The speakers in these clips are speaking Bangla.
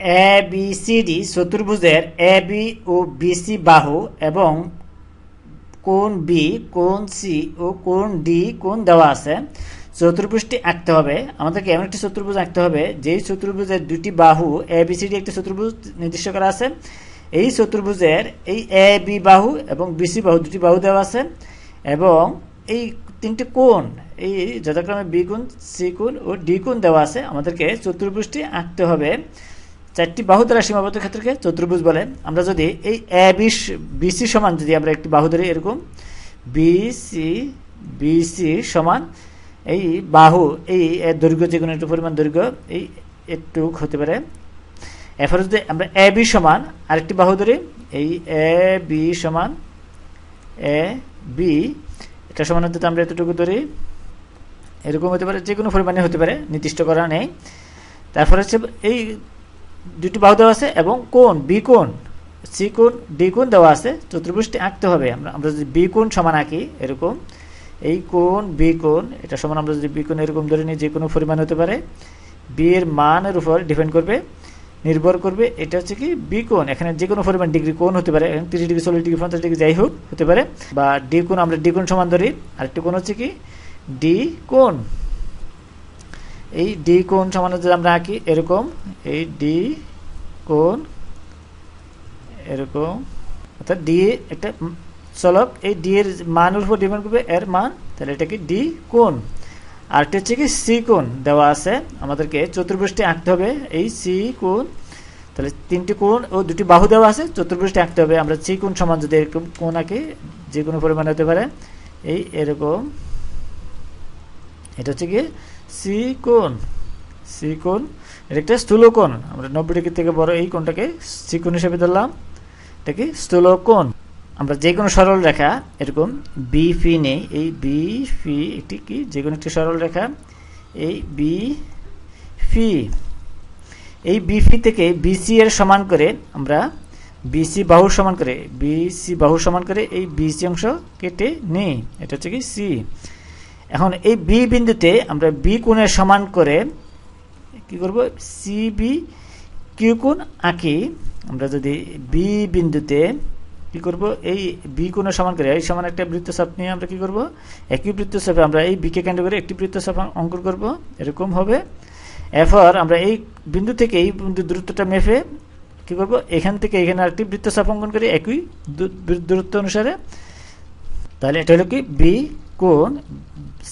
এ বি সি ডি চতুর্ভুজের এ বি ও বিসি বাহু এবং কোণ বি কোণ সি ও কোণ ডি কোণ দেওয়া আছে। চতুর্ভুজটি আঁকতে হবে। আমাদেরকে এমন একটি চতুর্ভুজ আঁকতে হবে, যেই চতুর্ভুজের দুটি বাহু এ বি সি ডি একটি চতুর্ভুজ নির্দিষ্ট করা আছে। এই চতুর্ভুজের এই এ বি বাহু এবং বিসি বাহু দুটি বাহু দেওয়া আছে এবং এই তিনটি কোণ, এই যথাক্রমে বি কোণ সি কোণ ও ডি কোণ দেওয়া আছে। আমাদেরকে চতুর্ভুজটি আঁকতে হবে। চারটি বাহু দ্বারা সীমাবদ্ধ ক্ষেত্রকে চতুর্ভুজ বলে। আমরা যদি এই এ, বি বিসি সমান যদি আমরা একটি বাহু ধরি এরকম বিসি বিসি সমান এই বাহু, এই দৈর্ঘ্য যে কোনো একটু পরিমাণ দৈর্ঘ্য, এই একটু হতে পারে। এরপর যদি আমরা এ, বি সমান আরেকটি বাহু ধরি এই এ, বি সমান এ, বি, এটা সমান হতে আমরা এতটুকু ধরি। এরকম হতে পারে যে কোনো পরিমাণে হতে পারে, নির্দিষ্ট করা নেই। তারপর হচ্ছে এই দুটি বাহু দেওয়া আছে এবং কোণ, বি কোণ, সি কোণ, ডি কোণ দেওয়া আছে। চতুর্ভুজটি আঁকতে হবে। আমরা আমরা যদি বি কোণ সমান আঁকি এরকম, এই কোণ, বি কোণ, এটা সমান আমরা যদি বি কোণ এরকম ধরে নিই, যে কোনো পরিমাণ হতে পারে। বি এর মানের উপর ডিপেন্ড করবে, নির্ভর করবে। এটা হচ্ছে কি বি কোণ। এখানে যে কোনো পরিমাণ ডিগ্রি কোণ হতে পারে তিরিশ ডিগ্রি, চল্লিশ ডিগ্রি, পঞ্চাশ ডিগ্রি যাই হোক, হতে পারে। বা ডি কোণ আমরা ডি কোণ সমান ধরি। আরেকটি কোণ হচ্ছে কি ডি কোণ। এই ডি কোণ সমান যদি আমরা আঁকি এরকম। এই ডি কোণ এরকম। অর্থাৎ ডি একটা চলক, এই ডি এর মানের উপর ডিপেন্ড করবে এর মান। তাহলে এটা কি ডি কোণ। আর এটা হচ্ছে কি সি কোণ দেওয়া আছে। আমাদেরকে চতুর্ভুজটি আঁকতে হবে। এই সি কোণ, তাহলে তিনটি কোণ ও দুটি বাহু দেওয়া আছে। চতুর্ভুজটি আঁকতে হবে। আমরা সি কোণ সমান যদি এরকম কোণ আঁকি, যে কোনো পরিমাণ হতে পারে। এই এরকম। এটা হচ্ছে কি সি কোণ সি কোণ এটা একটা স্থূল কোণ আমরা নব্বই ডিগ্রি থেকে বড়? এই কোণটাকে সি কোণ হিসেবে ধরলাম। এটা কি স্থূল কোণ আমরা যে কোনো সরল রেখা, এরকম বি ফি নেই, এই বি ফি একটি কি? যে কোনো একটি সরল রেখা, এই বি ফি এই বি ফি থেকে বিসি এর সমান করে আমরা বিসি বাহু সমান করে বিসি বাহু সমান করে এই বিসি অংশ কেটে নিই। এটা হচ্ছে কি সি এখন এই বি বিন্দুতে আমরা বি কোণের সমান করে কি করব? সি বি কিউ কোণ আঁকি। আমরা যদি বি বিন্দুতে কি করব? এই বি কোণের সমান করে, এই সমান একটা বৃত্তচাপ নিয়ে আমরা কি করব? একই বৃত্তচাপে আমরা এই বিকে কেন্দ্র করে একটি বৃত্তচাপ অঙ্কন করব। এরকম হবে। এরপর আমরা এই বিন্দু থেকে এই বিন্দু দূরত্বটা মেপে কি করব? এখান থেকে এখানে আরেকটি বৃত্তচাপ অঙ্কন করি একই দূরত্ব অনুসারে। তাহলে এটা হলো কি? বি কোণ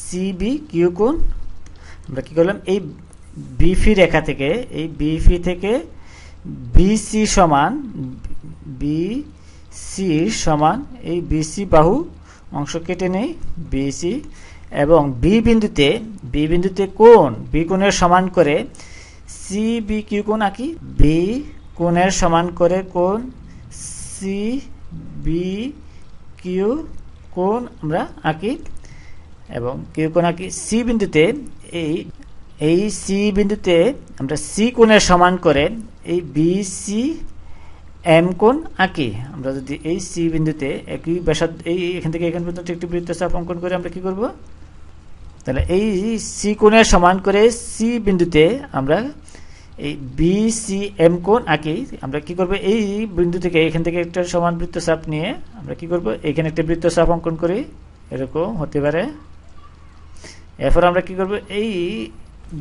সিবি কিউ কোণ, আমরা কি করলাম? এই বিফি রেখা থেকে, এই বিফি থেকে বিসি সমান বি সি সমান এই বিসি বাহু অংশ কেটে নেই বিসি এবং বি বিন্দুতে বি বিন্দুতে কোণ বি কোণের সমান করে সি বি কিউ কোণ আঁকি। বি কোণের সমান করে কোণ সি বি কিউ কোণ আমরা আঁকি। এবং কিউ কোণ আঁকি সি বিন্দুতে এই এই সি বিন্দুতে আমরা সি কোণের সমান করে এই বি সি এম কোণ আঁকি। আমরা যদি এই সি বিন্দুতে একই ব্যাসার্ধ, এই এখান থেকে এখান পর্যন্ত একটি বৃত্তচাপ অঙ্কন করে আমরা কি করব? তাহলে এই সি কোণের সমান করে সি বিন্দুতে আমরা এই বি সি এম কোণ আঁকি। আমরা কি করব? এই বিন্দু থেকে এখান থেকে একটা সমান বৃত্তচাপ নিয়ে আমরা কি করব? এখানে একটা বৃত্তচাপ অঙ্কন করি। এরকম হতে পারে। এরপর আমরা কি করব? এই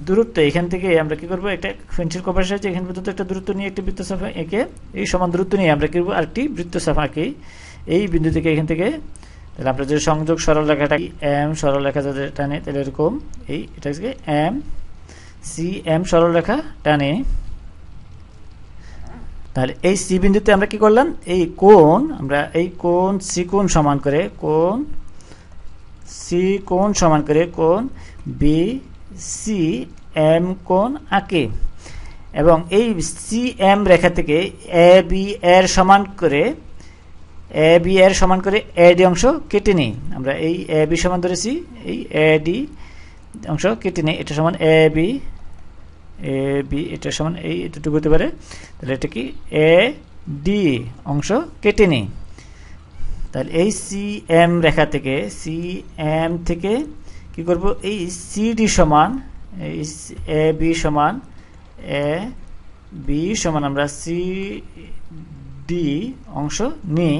দূরত্ব এখান থেকে আমরা কি করব? একটা পেন্সিল কপার সাহায্যে এখান পর্যন্ত একটা দূরত্ব নিয়ে একটি বৃত্তচাপ এঁকে এই সমান দূরত্ব নিয়ে আমরা কি করব? আরেকটি বৃত্তচাপ আঁকি এই বিন্দু থেকে এখান থেকে। তাহলে আমরা যদি সংযোগ সরল রেখাটা এম সরল রেখা যদি টানে, তাহলে এরকম এই এটা হচ্ছে এম, সি এম সরল রেখা টানে। তাহলে এই সি বিন্দুতে আমরা কি করলাম? এই কোণ, আমরা এই কোণ সি কোণ সমান করে কোণ সি কোণ সমান করে কোণ বি সি এম কোণ আঁকে। এবং এই সি এম রেখা থেকে এ বি এর সমান করে এ বি এর সমান করে এ ডি অংশ কেটে নিই। আমরা এই এ বি সমান ধরেছি, এই এ ডি অংশ কেটে নিই। এটা সমান এ বি এ বি এটা সমান এই এতটুকু হতে পারে। তাহলে এটা কি এ ডি অংশ কেটে নিই। তাহলে এই সি এম রেখা থেকে সি এম থেকে কি করব? এই সিডি সমান, এই এ বি সমান এ বি সমান আমরা সি ডি অংশ নিই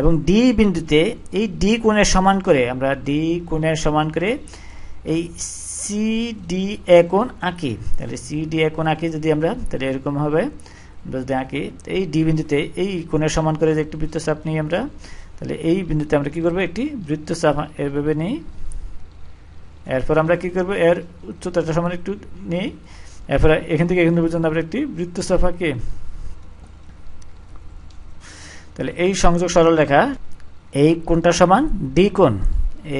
এবং ডি বিন্দুতে এই ডি কোণের সমান করে আমরা ডি কোণের সমান করে এই সি ডি এ কোণ আঁকি। তাহলে সি ডি এ কোণ আঁকি যদি আমরা, তাহলে এরকম হবে। আমরা যদি আঁকি, এই ডি বিন্দুতে এই কোণের সমান করে যে একটি বৃত্তচাপ নিই আমরা তাহলে এই বিন্দুতে আমরা কি করব? একটি বৃত্তচাপ এভাবে নিই। এরপর আমরা কি করব? এর উচ্চতাটা সমান একটু নিই। এরপর এখান থেকে এখান পর্যন্ত আমরা একটি বৃত্তচাপ আঁকি তাহলে এই সংযোগ সরল রেখা, এই কোণটা সমান ডি কোণ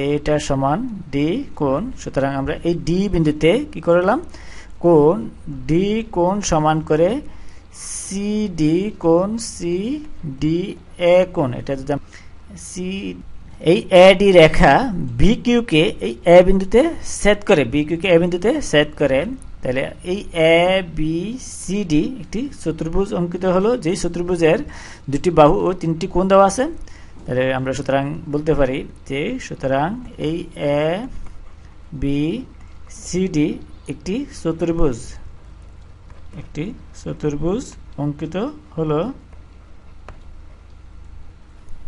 এইটা সমান ডি কোণ। সুতরাং আমরা এই ডি বিন্দুতে কি করলাম? কোণ ডি কোণ সমান করে সি ডি কোণ সি ডি এ কোণ। এটা যদি সি, এই এ ডি রেখা বি কিউকে এই এ বিন্দুতে সেট করে বি কিউকে এ বিন্দুতে সেট করে। তাহলে এই এ বি সি ডি একটি চতুর্ভুজ অঙ্কিত হলো, যেই চতুর্ভুজের দুটি বাহু ও তিনটি কোণ দেওয়া আছে। তাহলে আমরা সুতরাং বলতে পারি যে সুতরাং এই এ বি সি ডি একটি চতুর্ভুজ একটি চতুর্ভুজ অঙ্কিত হলো।